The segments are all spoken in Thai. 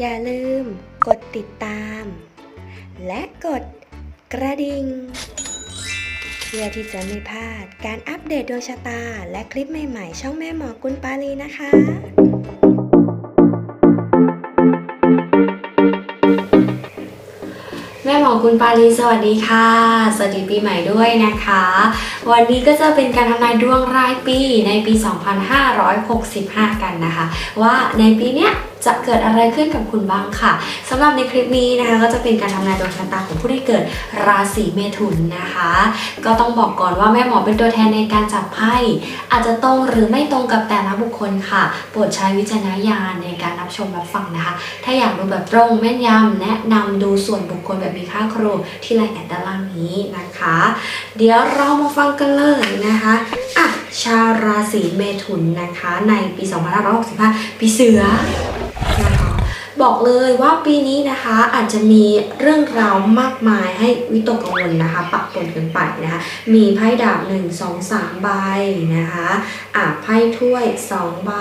อย่าลืมกดติดตาม และกดกระดิ่ง เพื่อที่จะไม่พลาดการอัปเดตดวงชะตา และคลิปใหม่ๆ ช่องแม่หมอกุลปาลีนะคะแม่หมอคุณปาลีสวัสดีค่ะ สวัสดีปีใหม่ด้วยนะคะ วันนี้ก็จะเป็นการทำนายดวงรายปีในปี 2565 กันนะคะ ว่าในปีเนี้ย จะเกิดอะไรขึ้นกับคุณบ้างค่ะสำหรับในคลิปนี้นะคะก็จะเป็นการทำนายดวงชะตาของผู้ที่เกิดราศีเมถุนนะคะ ก็ต้องบอกก่อนว่าแม่หมอเป็นตัวแทนในการจับไพ่อาจจะตรงหรือไม่ตรงกับแต่ละบุคคลค่ะ โปรดใช้วิจารณญาณในการรับชมรับฟังนะคะ ถ้าอยากดูแบบตรงแม่นยำแนะนำดูส่วนบุคคลแบบมีค่าครูที่ไลน์แอดด้านล่างนี้นะคะ เดี๋ยวเรามาฟังกันเลยนะคะอะชาวราศีเมถุนนะคะ ในปี 2565 ปีเสือ นะคะบอกเลยว่าปีนี้นะคะอาจจะมีเรื่องราวมากมายให้วิตกกังวลนะคะปะปนกันไปนะคะ มีไพ่ดาบ1 2 3ใบนะคะอ่าไพ่ถ้วย 2 ใบ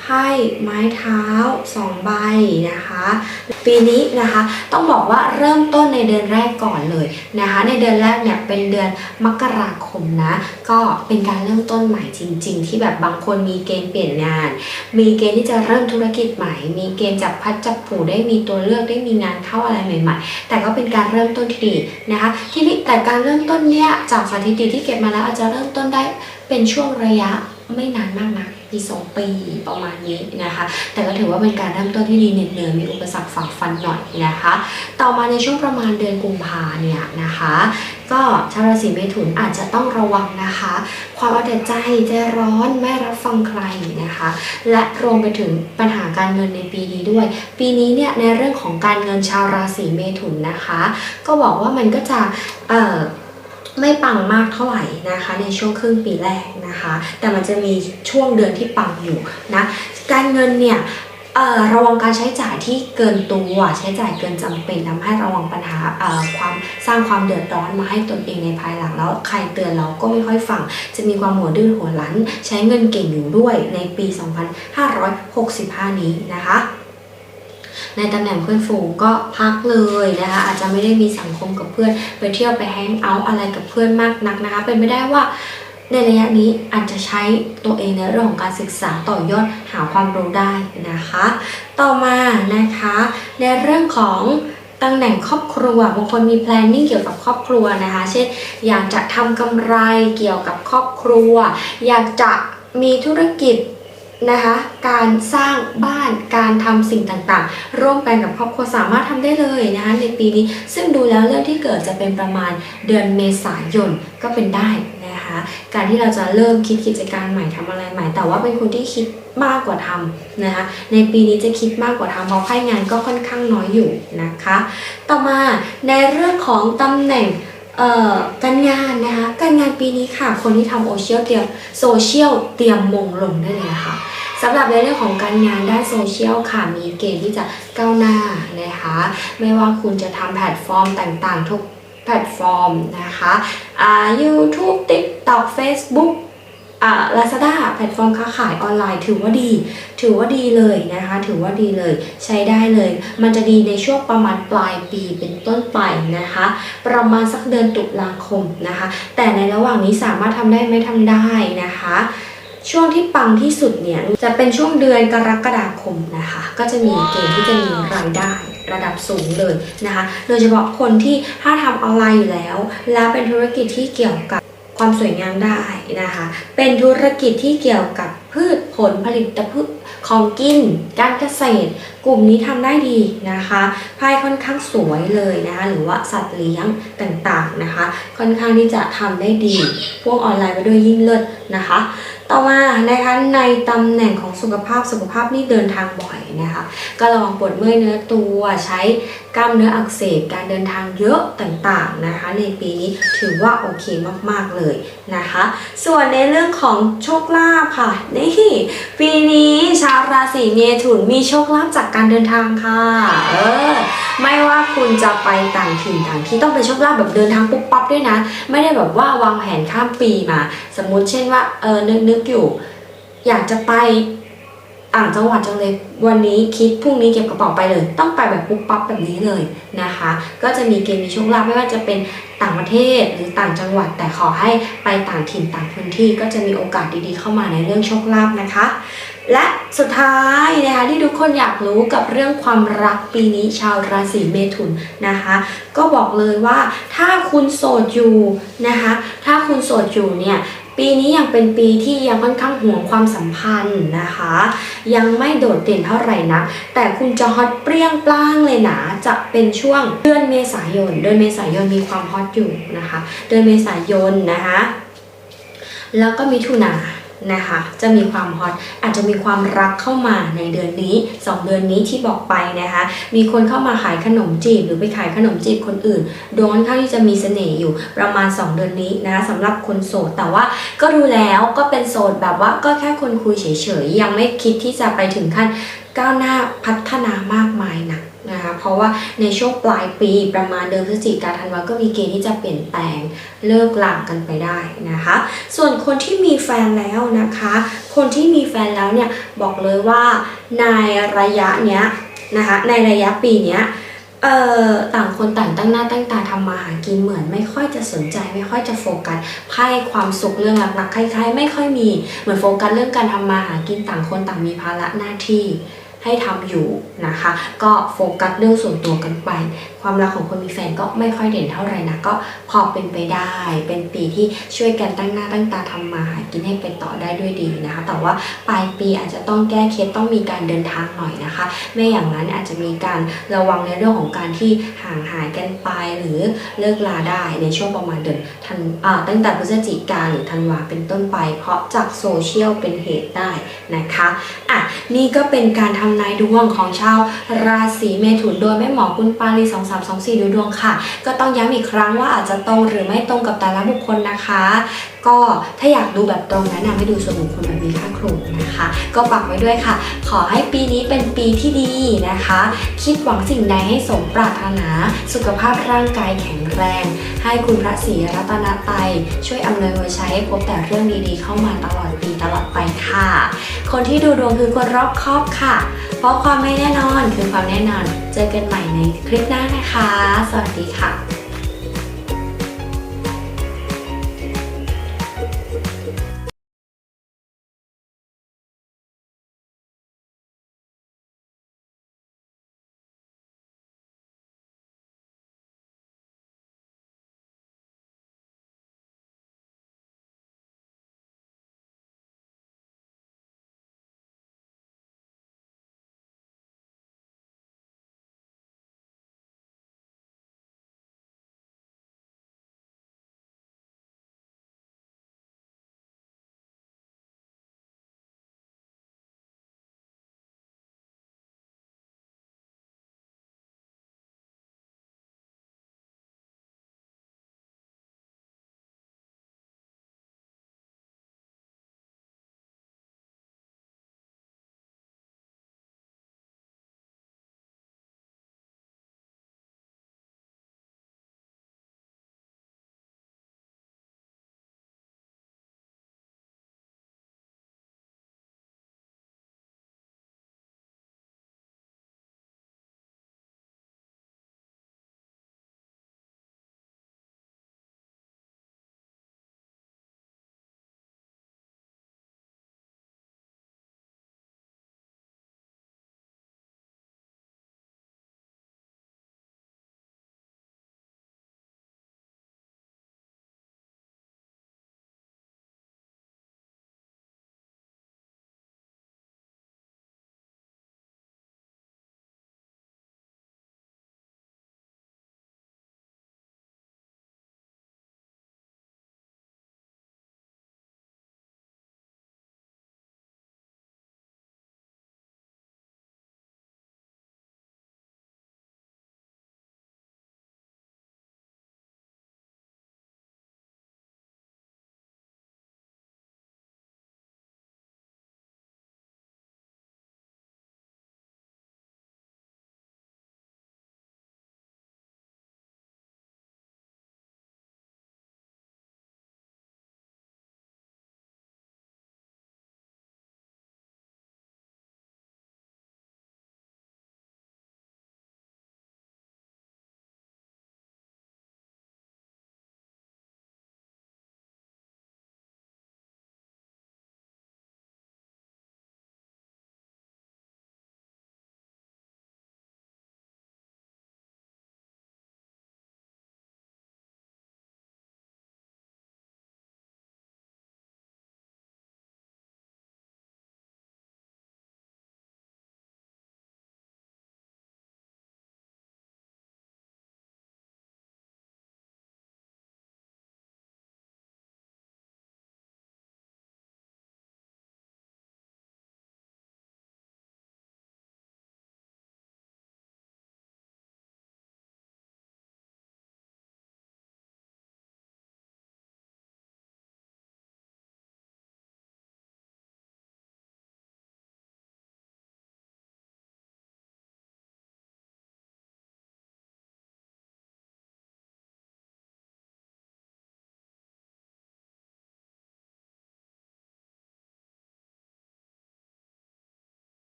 ไพ่ไม้เท้า2ใบนะคะ ปีนี้นะคะต้องบอกว่าเริ่มต้นในเดือนแรกก่อนเลยนะคะ ในเดือนแรกเนี่ยเป็นเดือนมกราคมนะ ก็เป็นการเริ่มต้นใหม่จริง ๆ ที่แบบบางคนมีเกณฑ์เปลี่ยนงาน มีเกณฑ์ที่จะเริ่มธุรกิจใหม่ มีเกณฑ์จับพัดจับผูได้มีตัวเลือกได้มีงานเข้าอะไรใหม่ ๆ แต่ก็เป็นการเริ่มต้นที่ดีนะคะ ที่นี่แต่การเริ่มต้นเนี่ยจากสถิติที่เก็บมาแล้วอาจจะเริ่มต้นได้เป็นช่วงระยะไม่นานมากนะ ปีสองปีประมาณนี้นะคะ แต่ก็ถือว่าเป็นการเริ่มต้นที่ดีเหน็ดเหนื่อยมีอุปสรรคฝ่าฟันหน่อยนะคะ ต่อมาในช่วงประมาณเดือนกุมภาเนี่ยนะคะ ก็ชาวราศีเมถุนอาจจะต้องระวังนะคะ ความเอาแต่ใจใจร้อนไม่รับฟังใครนะคะ และรวมไปถึงปัญหาการเงินในปีนี้ด้วย ปีนี้เนี่ยในเรื่องของการเงินชาวราศีเมถุนนะคะ ก็บอกว่ามันก็จะเอ่อ ไม่ปังมากเท่าไหร่นะคะในช่วงครึ่งปีแรกนะคะ แต่มันจะมีช่วงเดือนที่ปังอยู่นะการเงินเนี่ยระวังการใช้จ่ายที่เกินตัวใช้จ่ายเกินจำเป็นทำให้ระวังปัญหาความสร้างความเดือดร้อนมาให้ตนเองในภายหลังแล้วใครเตือนเราก็ไม่ค่อยฟัง จะมีความหัวดื้อหัวรั้น ใช้เงินเก่งอยู่ด้วยในปี 2565 นี้นะคะ ในตำแหน่งเพื่อนฝูงก็พักเลยนะคะ อาจจะไม่ได้มีสังคมกับเพื่อน ไปเที่ยวไปแฮงเอาท์อะไรกับเพื่อนมากนักนะคะ เป็นไม่ได้ว่าในระยะนี้อาจจะใช้ตัวเองในเรื่องของการศึกษาต่อยอดหาความรู้ได้นะคะ ต่อมานะคะ ในเรื่องของตำแหน่งครอบครัวบางคนมี planning เกี่ยวกับครอบครัวนะคะ เช่น อยากจะทำกำไรเกี่ยวกับครอบครัว อยากจะมีธุรกิจ นะคะการสร้างบ้านการทำสิ่งต่างๆ ร่วมกันกับครอบครัวสามารถทำได้เลยนะคะในปีนี้ซึ่งดูแล้วเรื่องที่เกิดจะเป็นประมาณเดือนเมษายนก็เป็นได้นะคะการที่เราจะเริ่มคิดกิจการใหม่ทำอะไรใหม่ แต่ว่าเป็นคนที่คิดมากกว่าทำนะคะในปีนี้จะคิดมากกว่าทำเพราะไพ่งานก็ค่อนข้างน้อยอยู่นะคะ ต่อมาในเรื่องของตำแหน่ง การงานนะคะการงานปีนี้ค่ะ คนที่ทำโซเชียลเตรียมโซเชียลเตรียมมงลงได้เลยค่ะสำหรับในเรื่องของการงานด้านโซเชียลค่ะ มีเกณฑ์ที่จะก้าวหน้านะคะ ไม่ว่าคุณจะทำแพลตฟอร์มต่างๆ ทุกแพลตฟอร์มนะคะอ่า YouTube TikTok Facebook อ่า Lazada แพลตฟอร์มค้าขายออนไลน์ถือว่าดี ถือว่าดีเลยนะคะ ถือว่าดีเลย ใช้ได้เลย มันจะดีในช่วงประมาณปลายปีเป็นต้นไปนะคะ ประมาณสักเดือนตุลาคมนะคะ แต่ในระหว่างนี้สามารถทำได้ไม่ทำได้นะคะช่วงที่ปังที่สุดเนี่ยจะเป็นช่วงเดือนกรกฎาคมนะคะ ก็จะมีเกณฑ์ที่จะมีรายได้ระดับสูงเลยนะคะ โดยเฉพาะคนที่ถ้าทำออนไลน์อยู่แล้ว และเป็นธุรกิจที่เกี่ยวกับ ความสวยงามได้นะคะ เป็นธุรกิจที่เกี่ยวกับพืชผลผลิตพืชของกิน การเกษตร กลุ่มนี้ทำได้ดีนะคะไพ่ค่อนข้างสวยเลยนะคะ หรือว่าสัตว์เลี้ยงต่างๆนะคะ ค่อนข้างที่จะทำได้ดี พวกออนไลน์ไปด้วยยิ่งเลิศนะคะ ต่อมานะคะในตำแหน่งของสุขภาพสุขภาพนี่เดินทางบ่อยนะคะก็ระวังปวดเมื่อยเนื้อตัวใช้กล้ามเนื้ออักเสบการเดินทางเยอะต่างๆนะคะ ในปีนี้ถือว่าโอเคมากๆเลยนะคะ ส่วนในเรื่องของโชคลาภค่ะนี่ปีนี้ชาวราศีเมถุนมีโชคลาภจากการเดินทางค่ะเออไม่ว่าคุณจะไปต่างถิ่นต่างที่ต้องเป็นโชคลาภแบบเดินทางปุ๊บปั๊บด้วยนะ ไม่ได้แบบว่าวางแผนข้ามปีมา สมมุติเช่นว่าเออนึกนึกอยู่ อยากจะไปต่างจังหวัดจังเลยวันนี้คิดพรุ่งนี้เก็บกระเป๋าไปเลย ต้องไปแบบปุ๊บปั๊บแบบนี้เลยนะคะ ก็จะมีเกณฑ์มีโชคลาภไม่ว่าจะเป็นต่างประเทศหรือต่างจังหวัด แต่ขอให้ไปต่างถิ่นต่างพื้นที่ก็จะมีโอกาสดีๆเข้ามาในเรื่องโชคลาภนะคะ และสุดท้ายนะคะที่ทุกคนอยากรู้กับเรื่องความรักปีนี้ชาวราศีเมถุนนะคะ ก็บอกเลยว่าถ้าคุณโสดอยู่นะคะ ถ้าคุณโสดอยู่เนี่ย ปีนี้ยังเป็นปีที่ยังค่อนข้างห่วงความสัมพันธ์นะคะ ยังไม่โดดเด่นเท่าไหร่นะแต่คุณจะฮอตเปรี้ยงปล้างเลยนะจะเป็นช่วงเดือนเมษายนเดือนเมษายนมีความฮอตอยู่นะคะ เดือนเมษายนนะคะ แล้วก็มิถุนา นะคะจะมีความฮอตอาจจะมีความรักเข้ามาในเดือนนี้ 2 เดือนนี้ที่บอกไปนะคะมีคนเข้ามาขายขนมจีบ หรือไปขายขนมจีบคนอื่นดวงค่อนข้างที่จะมีเสน่ห์อยู่ประมาณ 2 เดือนนี้นะคะสำหรับคนโสดแต่ว่าก็ดูแล้วก็เป็นโสดแบบว่าก็แค่คนคุยเฉยๆยังไม่คิดที่จะไปถึงขั้นก้าวหน้าพัฒนามากมายนัก นะคะเพราะว่าในช่วงปลายปีประมาณเดือนพฤศจิกาธันวาก็มีเกณฑ์ที่จะเปลี่ยนแปลงเลิกหลากันไปได้นะคะ ส่วนคนที่มีแฟนแล้วนะคะ คนที่มีแฟนแล้วเนี่ยบอกเลยว่าในระยะเนี้ยนะคะในระยะปีเนี้ยเอ่อต่างคนต่างตั้งหน้าตั้งตาทำมาหากินเหมือน ไม่ค่อยจะสนใจไม่ค่อยจะโฟกัสให้ความสุขเรื่องหลักๆคล้ายๆ ไม่ค่อยมีเหมือนโฟกัสเรื่องการทำมาหากินต่างคนต่างมีภาระหน้าที่ ให้ทำอยู่นะคะ ก็โฟกัสเรื่องส่วนตัวกันไป ความรักของคนมีแฟนก็ไม่ค่อยเด่นเท่าไหร่นะก็พอเป็นไปได้ เป็นปีที่ช่วยกันตั้งหน้าตั้งตาทำมาหากินให้ไปต่อได้ด้วยดีนะคะ แต่ว่าปลายปีอาจจะต้องแก้เคล็ดต้องมีการเดินทางหน่อยนะคะ ไม่อย่างนั้นอาจจะมีการระวังในเรื่องของการที่ห่างหายกันไปหรือเลิกลาได้ในช่วงประมาณเดือนธันอ่าตั้งแต่พฤศจิกาหรือธันวาเป็นต้นไป เพราะจากโซเชียลเป็นเหตุได้นะคะอะนี่ก็เป็นการทำนายดวงของชาวราศีเมถุนโดยแม่หมอคุณปาลี2 3 2 4 ดูดวงค่ะ ก็ต้องย้ำอีกครั้งว่าอาจจะตรงหรือไม่ตรงกับแต่ละบุคคลนะคะก็ถ้าอยากดูแบบตรงแนะนำให้ดูส่วนบุคคลแบบมีค่าครูนะคะ ก็ฝากไว้ด้วยค่ะ ขอให้ปีนี้เป็นปีที่ดีนะคะ คิดหวังสิ่งใดให้สมปรารถนา สุขภาพร่างกายแข็งแรง ให้คุณพระศรีรัตนตรัยช่วยอำนวยไว้ใช้ให้พบแต่เรื่องดีๆเข้ามาตลอดปีตลอดไปค่ะ คนที่ดูดวงคือคนรอบคอบค่ะ เพราะความไม่แน่นอนคือความแน่นอน เจอกันใหม่ในคลิปหน้านะคะ สวัสดีค่ะ